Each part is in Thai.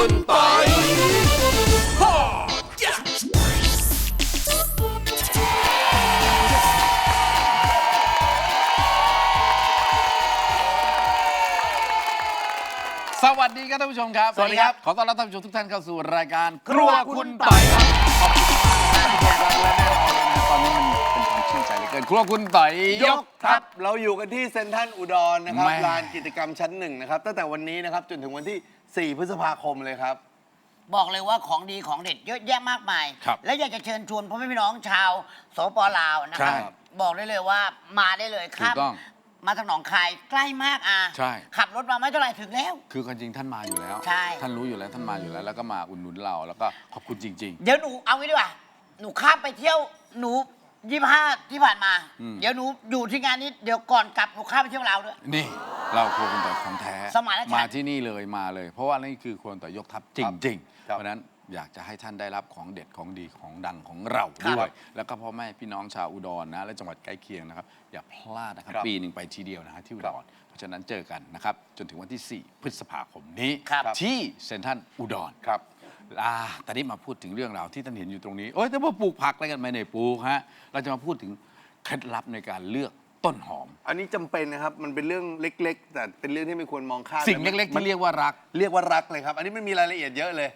คุณปอยสวัสดีครับท่านผู้ชมครับสวัสดีครับ ขอต้อนรับท่านผู้ชมทุกท่านเข้าสู่รายการ ครัวคุณต่อยครับขอบคุณมากท่านผู้ชมครับและแน่นอนเลยนะตอนนี้มันเป็นความ ชื่นใจเหลือเกินครัวคุณต่อยยยกกครับเราอยู่กันที่เซ็นทรัลอุดรนะครับแม่ ลานกิจกรรมชั้นหนึ่งนะครับตั้งแต่วันนี้นะครับจนถึงวันที่ 4 พฤษภาคมเลยครับ บอกเลยว่าของดีของเด็ดเยอะแยะมากมาย ครับและอยากจะเชิญชวนพ่อแม่พี่น้องชาวสปลาวนะครับ ใช่บอกได้เลยว่ามาได้เลยครับ ถูกต้องมาทางหนองคายใกล้มากอะใช่ ขับรถมาไม่เท่าไหร่ถึงแล้ว คือความจริงท่านมาอยู่แล้ว ใช่ ท่านรู้อยู่แล้วท่านมาอยู่แล้ว แล้วก็มาอุดหนุนเราแล้วก็ขอบคุณจริง เดี๋ยวหนูเอางี้ดีกว่า หนูข้ามไปเที่ยวหนู ยี่ห้าที่ผ่านมา อืม เดี๋ยวหนูอยู่ที่งานนี้เดี๋ยวก่อนกลับหนูข้ามไปเที่ยวลาวด้วยๆนี่ เราครัวคุณต่อยของแท้สมานฉันท์มาที่นี่เลยมาเลย เพราะว่านี่คือครัวคุณต่อยยกทัพจริง ๆ ครับ เพราะฉะนั้นอยากจะให้ท่านได้รับของเด็ดของดีของดังของเราครับด้วย แล้วก็พ่อแม่พี่น้องชาวอุดรนะ และจังหวัดใกล้เคียงนะครับ อย่าพลาดนะครับ ครับปีหนึ่งไปทีเดียวนะฮะที่อุครัดบรเพราะฉะนั้นเจอกันนะครับ จนถึงวันที่ 4 พฤษภาคมนี้ ครับ ที่เซ็นทรัลอุดร ครับ อ่าตอนนี้มาพูดถึงเรื่องราวที่ท่านเห็นอยู่ตรงนี้ โอ้ยแต่ว่าปลูกผักอะไรกันไม่ได้ปลูกฮะ เราจะมาพูดถึงเคล็ดลับในการเลือกต้นหอม อันนี้จำเป็นนะครับ มันเป็นเรื่องเล็ก ๆ แต่เป็นเรื่องที่ไม่ควรมองข้ามสิ่งเล็กๆที่เรียกว่ารัก เรียกว่ารักเลยครับ อันนี้มันมีรายละเอียดเยอะเลย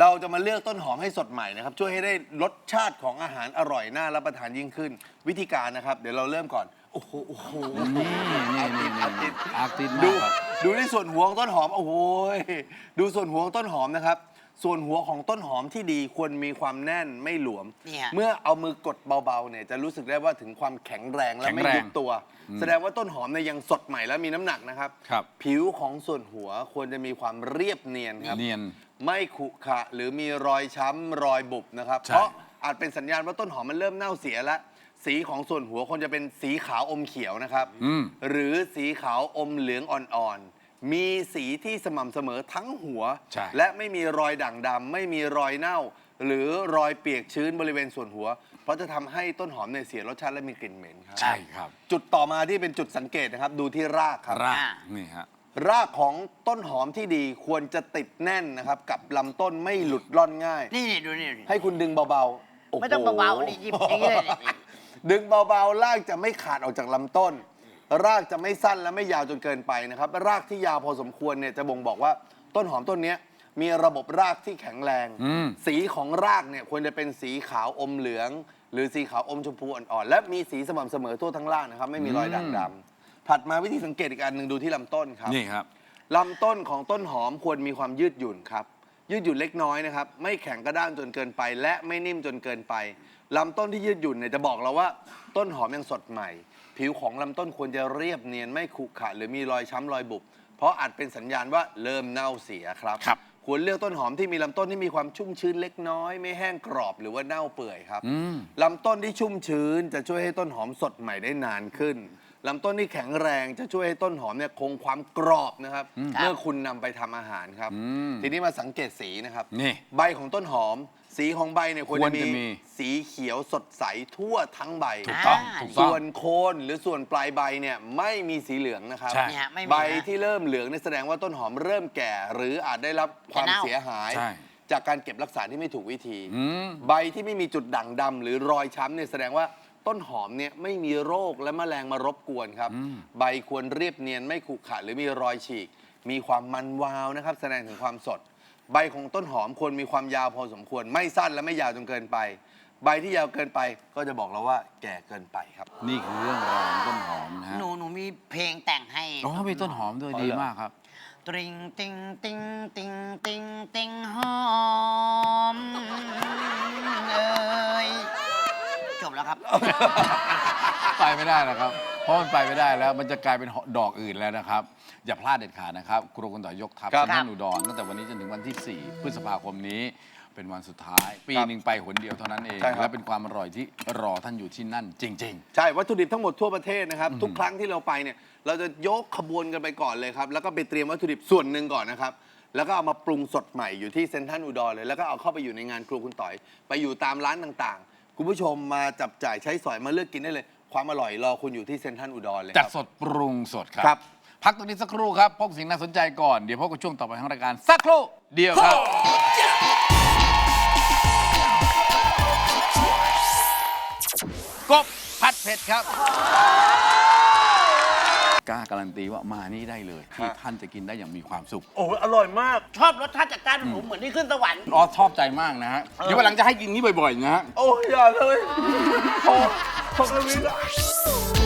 เราจะมาเลือกต้นหอมให้สดใหม่นะครับช่วยให้ได้รสชาติของอาหารอร่อยน่ารับประทานยิ่งขึ้น วิธีการนะครับ เดี๋ยวเราเริ่มก่อนโอ้โหโอ้โหนี่นี่นี่นี่อาร์ติสอาร์ติสดูมากครับ ดูในส่วนหัวของต้นหอมโอ้โหยดูส่วนหัวของต้นหอมนะครับ ส่วนหัวของต้นหอมที่ดีควรมีความแน่นไม่หลวม เนี่ย เมื่อเอามือกดเบาๆเนี่ยจะรู้สึกได้ว่าถึงความแข็งแรงและไม่แข็งแรง ยุบตัว แสดงว่าต้นหอมเนี่ยยังสดใหม่และมีน้ำหนักนะครับ ครับ ผิวของส่วนหัวควรจะมีความเรียบเนียนครับ เนียน ไม่ขรุขระหรือมีรอยช้ำรอยบุบนะครับ ใช่ เพราะอาจเป็นสัญญาณว่าต้นหอมมันเริ่มเน่าเสียแล้ว สีของส่วนหัวควรจะเป็นสีขาวอมเขียวนะครับ อืม หรือสีขาวอมเหลืองอ่อนๆ มีสีที่สม่ำเสมอทั้งหัว ใช่ และไม่มีรอยด่างดำไม่มีรอยเน่า หรือรอยเปียกชื้นบริเวณส่วนหัว เพราะจะทำให้ต้นหอมเนี่ยเสียรสชาติและมีกลิ่นเหม็นครับ ใช่ครับ จุดต่อมาที่เป็นจุดสังเกตนะครับ ดูที่รากครับ รากอ่านี่ฮะ รากของต้นหอมที่ดีควรจะติดแน่นนะครับ กับลำต้นไม่หลุดร่อนง่าย นี่นี่ดูนี่ ให้คุณดึงเบาๆโโหไม่ต้องเบาๆนี่หยิบอย่างนี้เลยนี่ ดึงเบาๆรากจะไม่ขาดออกจากลำต้น รากจะไม่สั้นและไม่ยาวจนเกินไปนะครับ รากที่ยาวพอสมควรเนี่ยจะบ่งบอกว่าต้นหอมต้นเนี้ยมีระบบรากที่แข็งแรงอืมสีของรากเนี่ยควรจะเป็นสีขาวอมเหลือง หรือสีขาวอมชมพูอ่อนๆและมีสีสม่ำเสมอทั่วทั้งรากนะครับ ไม่มีรอยด่างดำถัดมาวิธีสังเกตอีกอันหนึ่งดูที่ลำต้นครับนี่ครับลำต้นของต้นหอมควรมีความยืดหยุ่นครับ ยืดหยุ่นเล็กน้อยนะครับ ไม่แข็งกระด้างจนเกินไป และไม่นิ่มจนเกินไปลำต้นที่ยืดหยุ่นเนี่ยจะบอกเราว่า ต้นหอมยังสดใหม่ ผิวของลำต้นควรจะเรียบเนียนไม่ขรุขระหรือมีรอยช้ำรอยบุบ เพราะอาจเป็นสัญญาณว่าเริ่มเน่าเสียครับ ครับ ควรเลือกต้นหอมที่มีลำต้นที่มีความชุ่มชื้นเล็กน้อย ไม่แห้งกรอบหรือว่าเน่าเปื่อยครับ อืม ลำต้นที่ชุ่มชื้นจะช่วยให้ต้นหอมสดใหม่ได้นานขึ้น ลำต้นที่แข็งแรงจะช่วยให้ต้นหอมเนี่ยคงความกรอบนะครับ เมื่อคุณนำไปทำอาหารครับอืมทีนี้มาสังเกตสีนะครับ นี่ ใบของต้นหอม สีของใบเนี่ยควรควรจะจะมีมี สีเขียวสดใสทั่วทั้งใบ ถูกต้องอ่า ถูกต้องส่วนโคนหรือส่วนปลายใบเนี่ยไม่มีสีเหลืองนะครับ ใช่ เนี่ยไม่มีใบนะ ที่เริ่มเหลืองเนี่ยแสดงว่าต้นหอมเริ่มแก่ หรืออาจได้รับความจะเน่า เสียหาย ใช่ จากการเก็บรักษาที่ไม่ถูกวิธี อืม ใบที่ไม่มีจุดด่างดำหรือรอยช้ำเนี่ยแสดงว่าต้นหอมเนี่ยไม่มีโรคและแมลงมารบกวนครับ อืม ใบควรเรียบเนียนไม่ขรุขระหรือมีรอยฉีก มีความมันวาวนะครับ แสดงถึงความสด ใบของต้นหอมควรมีความยาวพอสมควร ไม่สั้นและไม่ยาวจนเกินไป ใบที่ยาวเกินไปก็จะบอกเราว่าแก่เกินไปครับ นี่คือเรื่องราวของต้นหอมนะฮะหนูหนูมีเพลงแต่งให้ อ๋อมีต้นหอมด้วยอ๋อดีเหรอมากครับ ตริงติงติงติงติงติงหอมเอ้ยจบแล้วครับ ไปไม่ได้นะครับ เพราะมันไปไม่ได้แล้ว มันจะกลายเป็นดอกอื่นแล้วนะครับ อย่าพลาดเด็ดขาดนะครับ ครูคุณต่อยกทัพครับท่านอุดรตั้งแต่วันนี้จนถึงวันที่ 4 พฤษภาคมนี้ เป็นวันสุดท้าย ปีครับหนึ่งไปหนเดียวเท่านั้นเอง ใช่ครับ และเป็นความอร่อยที่รอท่านอยู่ที่นั่นจริง ใช่ วัตถุดิบทั้งหมดทั่วประเทศนะครับ ทุกครั้งที่เราไปเนี่ยเราจะยกขบวนกันไปก่อนเลยครับ แล้วก็ไปเตรียมวัตถุดิบส่วนหนึ่งก่อนนะครับ แล้วก็เอามาปรุงสดใหม่อยู่ที่เซ็นทรัลอุดรเลย แล้วก็เอาเข้าไปอยู่ในงานครัวคุณต่อย ไปอยู่ตามร้านต่างๆ คุณผู้ชมมาจับจ่ายใช้สอยมาเลือกกินได้เลย ความอร่อยรอคุณอยู่ที่เซ็นทรัลอุดรเลยๆจัดครับ สดปรุงสดครัครับพพักตรงนี้สักครู่ครับพบกับสิ่งน่าสนใจก่อน เดี๋ยวพบกับช่วงต่อไปของรายการสักครู่เดียวครับ กบผัดเผ็ดครับ กล้าการันตีว่ามานี่ได้เลย ที่ท่านจะกินได้อย่างมีความสุข โอ้ยอร่อยมาก ชอบรสชาติจัดจ้านผมเหมือนที่ขึ้นสวรรค์อ๋อชอบใจมากนะฮะ เดี๋ยววันหลังจะให้กินนี้บ่อยๆนะฮะ โอ้ยอย่าเลยโอ้ ยพอกระวิดอะ